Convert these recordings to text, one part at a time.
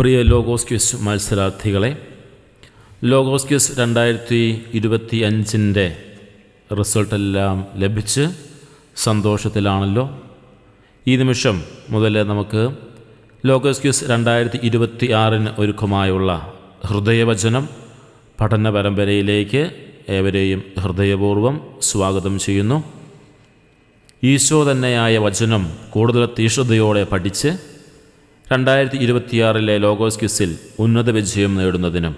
പ്രിയ Logos quiz മത്സരാർത്ഥികളെ Logos quiz രണ്ടായിരത്തി ഇരുപത്തി അഞ്ചിന്റെ റിസൾട്ടെല്ലാം ലഭിച്ച് സന്തോഷത്തിലാണല്ലോ. ഈ നിമിഷം മുതൽ നമുക്ക് ലോഗോസ് ക്വിസ് രണ്ടായിരത്തി ഇരുപത്തി ആറിന് ഒരുക്കമായുള്ള ഹൃദയവചനം പഠന പരമ്പരയിലേക്ക് ഏവരെയും ഹൃദയപൂർവം സ്വാഗതം ചെയ്യുന്നു. ഈശോ തന്നെയായ വചനം കൂടുതൽ തീഷ്ണതയോടെ പഠിച്ച് രണ്ടായിരത്തി ഇരുപത്തിയാറിലെ ലോഗോസ് ക്വിസിൽ ഉന്നത വിജയം നേടുന്നതിനും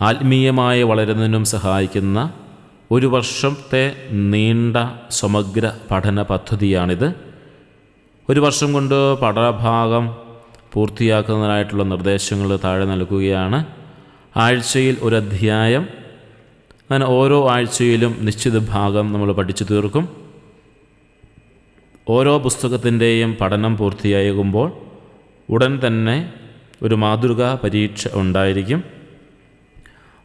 ആത്മീയമായി വളരുന്നതിനും സഹായിക്കുന്ന ഒരു വർഷത്തെ നീണ്ട സമഗ്ര പഠന പദ്ധതിയാണിത്. ഒരു വർഷം കൊണ്ട് പഠനഭാഗം പൂർത്തിയാക്കുന്നതിനായിട്ടുള്ള നിർദ്ദേശങ്ങൾ താഴെ നൽകുകയാണ്. ആഴ്ചയിൽ ഒരു അധ്യായം. അങ്ങനെ ഓരോ ആഴ്ചയിലും നിശ്ചിത ഭാഗം നമ്മൾ പഠിച്ചു തീർക്കും. ഓരോ പുസ്തകത്തിന്റെയും പഠനം പൂർത്തിയാകുമ്പോൾ ഉടൻ തന്നെ ഒരു മാതൃകാ പരീക്ഷ ഉണ്ടായിരിക്കും.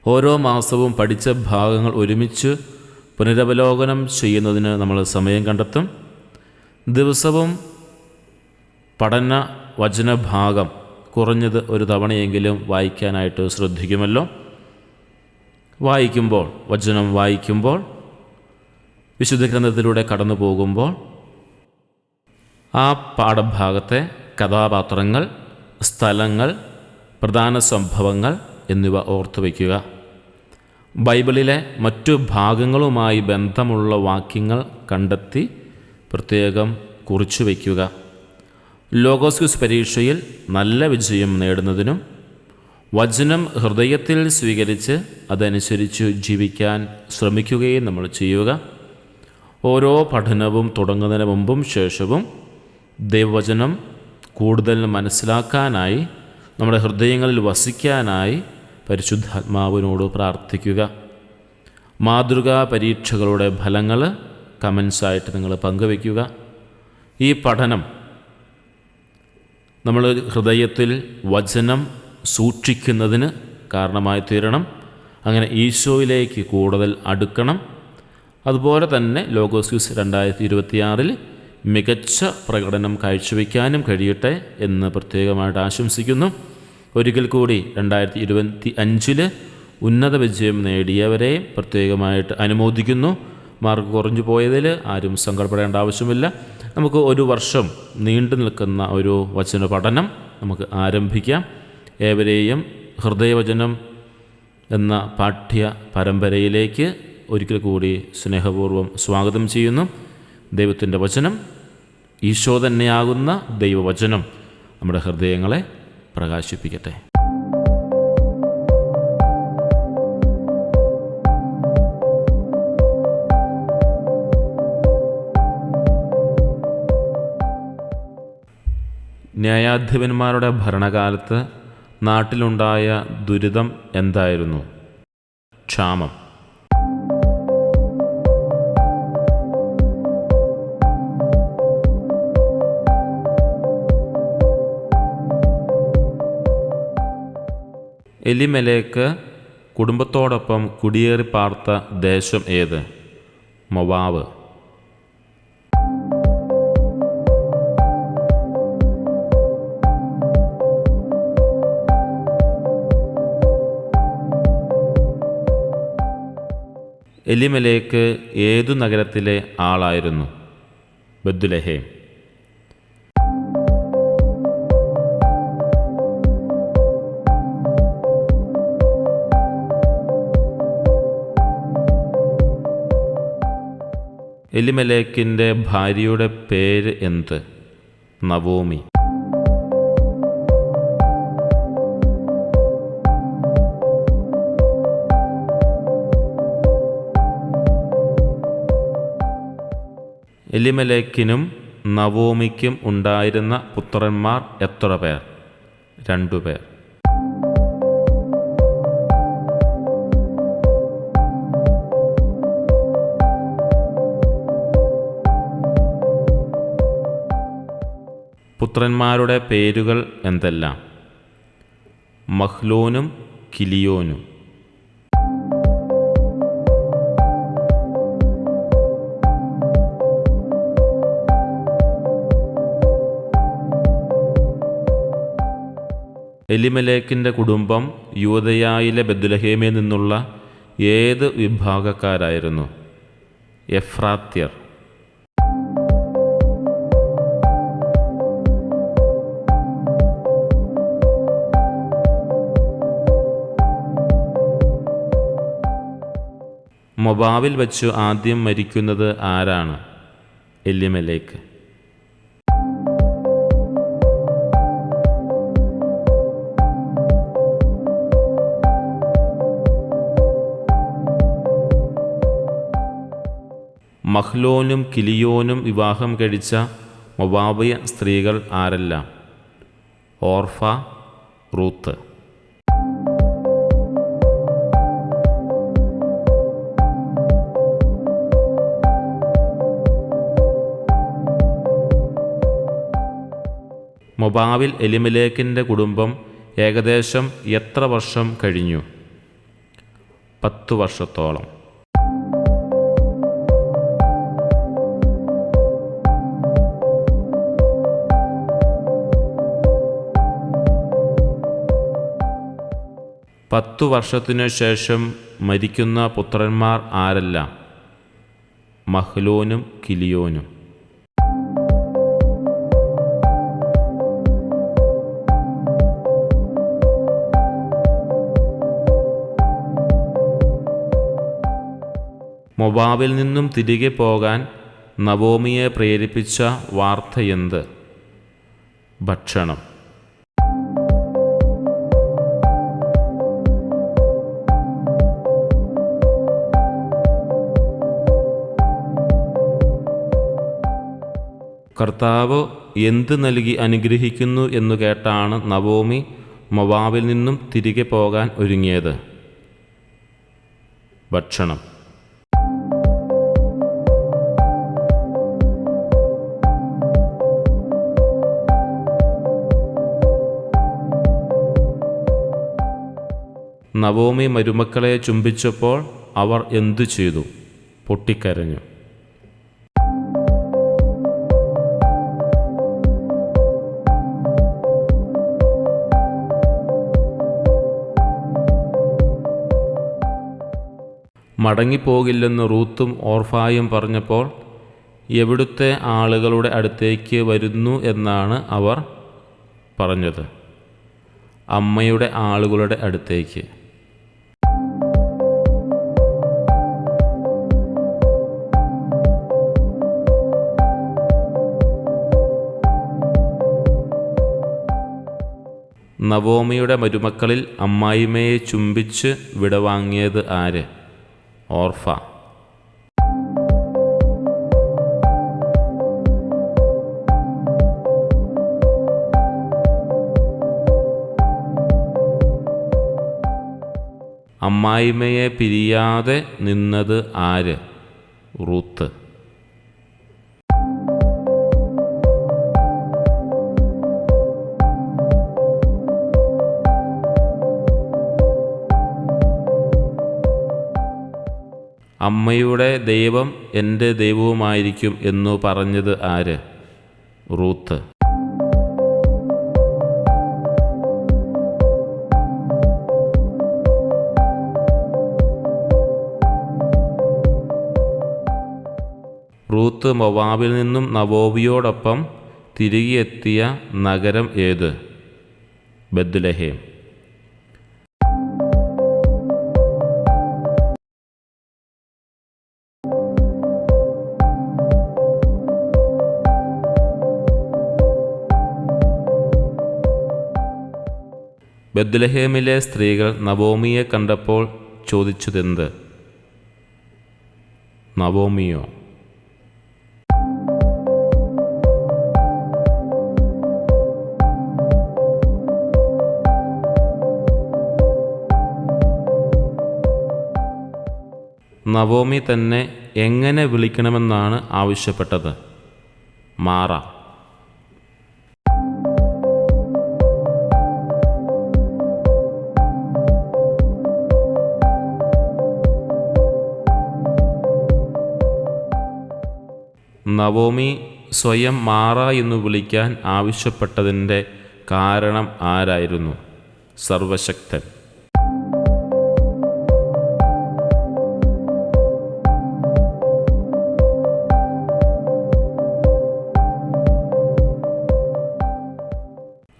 ഓരോ മാസവും പഠിച്ച ഭാഗങ്ങൾ ഒരുമിച്ച് പുനരവലോകനം ചെയ്യുന്നതിന് നമ്മൾ സമയം കണ്ടെത്തും. ദിവസവും പഠന വചനഭാഗം കുറഞ്ഞത് ഒരു തവണയെങ്കിലും വായിക്കാനായിട്ട് ശ്രദ്ധിക്കുമല്ലോ. വായിക്കുമ്പോൾ വചനം വായിക്കുമ്പോൾ വിശുദ്ധ ഗ്രന്ഥത്തിലൂടെ കടന്നു പോകുമ്പോൾ ആ പാഠഭാഗത്തെ കഥാപാത്രങ്ങൾ സ്ഥലങ്ങൾ പ്രധാന സംഭവങ്ങൾ എന്നിവ ഓർത്തു വയ്ക്കുക. ബൈബിളിലെ മറ്റു ഭാഗങ്ങളുമായി ബന്ധമുള്ള വാക്യങ്ങൾ കണ്ടെത്തി പ്രത്യേകം കുറിച്ചു വയ്ക്കുക. ലോഗോസ്ക്യൂസ് പരീക്ഷയിൽ നല്ല വിജയം നേടുന്നതിനും വചനം ഹൃദയത്തിൽ സ്വീകരിച്ച് അതനുസരിച്ച് ജീവിക്കാൻ ശ്രമിക്കുകയും നമ്മൾ ചെയ്യുക. ഓരോ പഠനവും തുടങ്ങുന്നതിന് മുമ്പും ശേഷവും ദൈവവചനം കൂടുതൽ മനസ്സിലാക്കാനായി നമ്മുടെ ഹൃദയങ്ങളിൽ വസിക്കാനായി പരിശുദ്ധാത്മാവിനോട് പ്രാർത്ഥിക്കുക. മാതൃകാ പരീക്ഷകളുടെ ഫലങ്ങൾ കമൻസായിട്ട് നിങ്ങൾ പങ്കുവയ്ക്കുക. ഈ പഠനം നമ്മൾ ഹൃദയത്തിൽ വചനം സൂക്ഷിക്കുന്നതിന് കാരണമായി തീരണം. അങ്ങനെ ഈശോയിലേക്ക് കൂടുതൽ അടുക്കണം. അതുപോലെ തന്നെ ലോഗോസ്യൂസ് രണ്ടായിരത്തി ഇരുപത്തിയാറിൽ മികച്ച പ്രകടനം കാഴ്ചവെക്കാനും കഴിയട്ടെ എന്ന് പ്രത്യേകമായിട്ട് ആശംസിക്കുന്നു. ഒരിക്കൽ കൂടി രണ്ടായിരത്തി ഇരുപത്തി അഞ്ചിൽ ഉന്നത വിജയം നേടിയവരെ പ്രത്യേകമായിട്ട് അനുമോദിക്കുന്നു. മാർക്ക് കുറഞ്ഞു പോയതിൽ ആരും സങ്കടപ്പെടേണ്ട ആവശ്യമില്ല. നമുക്ക് ഒരു വർഷം നീണ്ടു നിൽക്കുന്ന ഒരു വചന പഠനം നമുക്ക് ആരംഭിക്കാം. ഏവരെയും ഹൃദയവചനം എന്ന പാഠ്യ പരമ്പരയിലേക്ക് ഒരിക്കൽ കൂടി സ്നേഹപൂർവം സ്വാഗതം ചെയ്യുന്നു. ദൈവത്തിന്റെ വചനം ഈശോ തന്നെയാകുന്ന ദൈവവചനം നമ്മുടെ ഹൃദയങ്ങളെ പ്രകാശിപ്പിക്കട്ടെ. ന്യായാധിപന്മാരുടെ ഭരണകാലത്ത് നാട്ടിലുണ്ടായ ദുരിതം എന്തായിരുന്നു? ക്ഷാമം. എലിമലേക്ക് കുടുംബത്തോടൊപ്പം കുടിയേറി പാർത്ത ദേശം ഏത്? മൊവാവ്. എലിമലേക്ക് ഏതു നഗരത്തിലെ ആളായിരുന്നു? ബദ്ദുലഹേം. എലിമലേക്കിന്റെ ഭാര്യയുടെ പേര് എന്ത്? നവോമി. എലിമലേക്കിനും നവോമിക്കും ഉണ്ടായിരുന്ന പുത്രന്മാർ എത്ര പേർ? രണ്ടുപേർ പുത്രന്മാരുടെ പേരുകൾ എന്തെല്ലാം? മഹ്ലോനും കിലിയോനും. എലിമലേക്കിന്റെ കുടുംബം യുവതയായിലെ ബദുലഹേമിൽ നിന്നുള്ള ഏത് വിഭാഗക്കാരായിരുന്നു? എഫ്രാത്യർ. മൊബാവിൽ വച്ചു ആദ്യം മരിക്കുന്നത് ആരാണ്? എല്ലിമലേക്ക്. മഹ്ലോനും കിലിയോനും വിവാഹം കഴിച്ച മൊബാബിയ സ്ത്രീകൾ ആരെല്ലാം? ഓർഫ റൂത്ത്. മൊബാവിൽ എലിമലേക്കിന്റെ കുടുംബം ഏകദേശം എത്ര വർഷം കഴിഞ്ഞു? പത്തു വർഷത്തോളം. പത്തു വർഷത്തിനു ശേഷം മരിക്കുന്ന പുത്രന്മാർ ആരെല്ലാം? മഹ്ലോനും കിലിയോനും. മൊബാബിൽ നിന്നും തിരികെ പോകാൻ നവോമിയെ പ്രേരിപ്പിച്ച വാർത്തയെന്ത്? ഭക്ഷണം. കർത്താവ് എന്ത് നൽകി അനുഗ്രഹിക്കുന്നു എന്നു കേട്ടാണ് നവോമി മൊബാബിൽ നിന്നും തിരികെ പോകാൻ ഒരുങ്ങിയത്. ഭക്ഷണം. നവോമി മരുമക്കളെ ചുംബിച്ചപ്പോൾ അവർ എന്തു ചെയ്തു? പൊട്ടിക്കരഞ്ഞു. മടങ്ങിപ്പോകില്ലെന്ന് റൂത്തും ഓർഫായും പറഞ്ഞപ്പോൾ എവിടുത്തെ ആളുകളുടെ അടുത്തേക്ക് വരുന്നു എന്നാണ് അവർ പറഞ്ഞത്. അമ്മയുടെ ആളുകളുടെ അടുത്തേക്ക്. നവോമിയുടെ മരുമക്കളിൽ അമ്മായിമ്മയെ ചുംബിച്ച് വിടവാങ്ങിയത് ആര്? ഓർഫ. അമ്മായിമ്മയെ പിരിയാതെ നിന്നത് ആര്? റൂത്ത്. അമ്മയുടെ ദൈവം എന്റെ ദൈവവുമായിരിക്കും എന്നു പറഞ്ഞത് ആര്? റൂത്ത്. റൂത്ത് മൊവാബിൽ നിന്നും നവോബിയോടൊപ്പം തിരികെ എത്തിയ നഗരം ഏത്? ബദ്ലഹേം ബദ്ലഹേമിലെ സ്ത്രീകൾ നവോമിയെ കണ്ടപ്പോൾ ചോദിച്ചതെന്ത്? നവോമിയോ? നവോമി തന്നെ എങ്ങനെ വിളിക്കണമെന്നാണ് ആവശ്യപ്പെട്ടത്? മാറ. നവോമി സ്വയം മാറ എന്ന് വിളിക്കാൻ ആവശ്യപ്പെട്ടതിന്റെ കാരണം ആരായിരുന്നു? സർവശക്തൻ.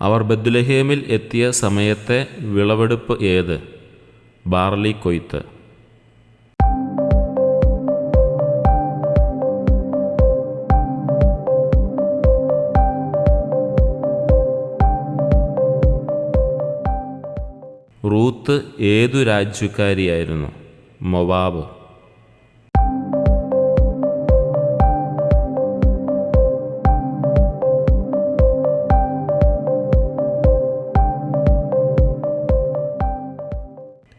അവർ ബദ്ലഹേമിൽ എത്തിയ സമയത്തെ വിളവെടുപ്പ് ഏത്? ബാർലി കൊയ്ത്ത്. റൂത്ത് ഏതു രാജ്യക്കാരിയായിരുന്നു? മൊവാബ്.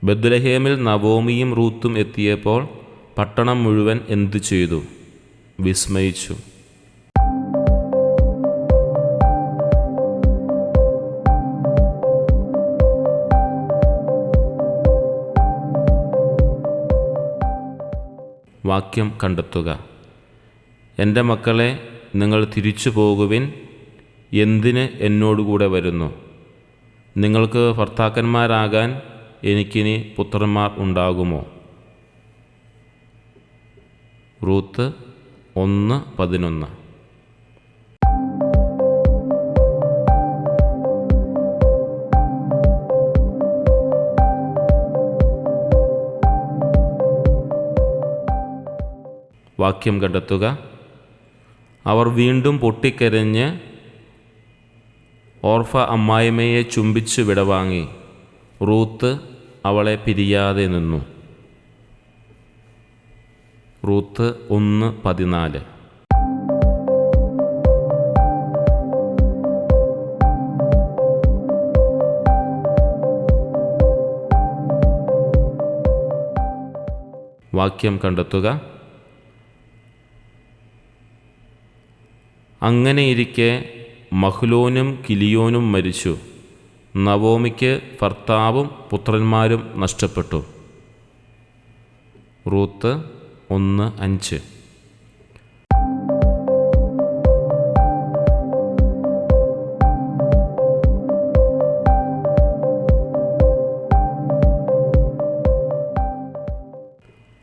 ബദ്ലഹേമിൽ നവോമിയും റൂത്തും എത്തിയപ്പോൾ പട്ടണം മുഴുവൻ എന്തു ചെയ്തു? വിസ്മയിച്ചു. വാക്യം കണ്ടെത്തുക. എന്റെ മക്കളെ നിങ്ങൾ തിരിച്ചു പോകുവിൻ. എന്തിന് എന്നോടുകൂടെ വരുന്നു? നിങ്ങൾക്ക് ഭർത്താക്കന്മാരാകാൻ എനിക്കിനി പുത്രന്മാർ ഉണ്ടാകുമോ? റൂത്ത് ഒന്ന് പതിനൊന്ന്. വാക്യം കണ്ടെത്തുക. അവർ വീണ്ടും പൊട്ടിക്കരഞ്ഞ് ഓർഫ അമ്മായിമ്മയെ ചുംബിച്ച് വിടവാങ്ങി. റൂത്ത് അവളെ പിരിയാതെ നിന്നു. റൂത്ത് ഒന്ന് പതിനാല്. വാക്യം കണ്ടെത്തുക. അങ്ങനെയിരിക്കെ മഹ്ലോനും കിലിയോനും മരിച്ചു. നവോമിക്ക് ഭർത്താവും പുത്രന്മാരും നഷ്ടപ്പെട്ടു. റൂത്ത് ഒന്ന് അഞ്ച്.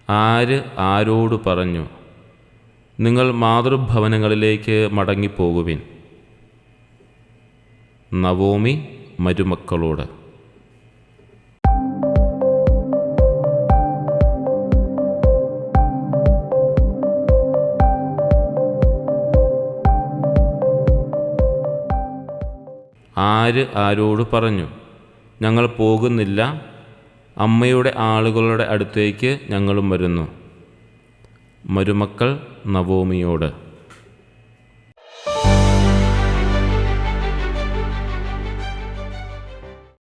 ആര് ആരോട് പറഞ്ഞു? നിങ്ങൾ മാതൃഭവനങ്ങളിലേക്ക് മടങ്ങിപ്പോകുവിൻ. നവോമി മരുമക്കളോട്. ആര് ആരോട് പറഞ്ഞു ഞങ്ങൾ പോകുന്നില്ല അമ്മയുടെ ആളുകളുടെ അടുത്തേക്ക് ഞങ്ങളും വരുന്നു. മരുമക്കൾ നവോമിയോട്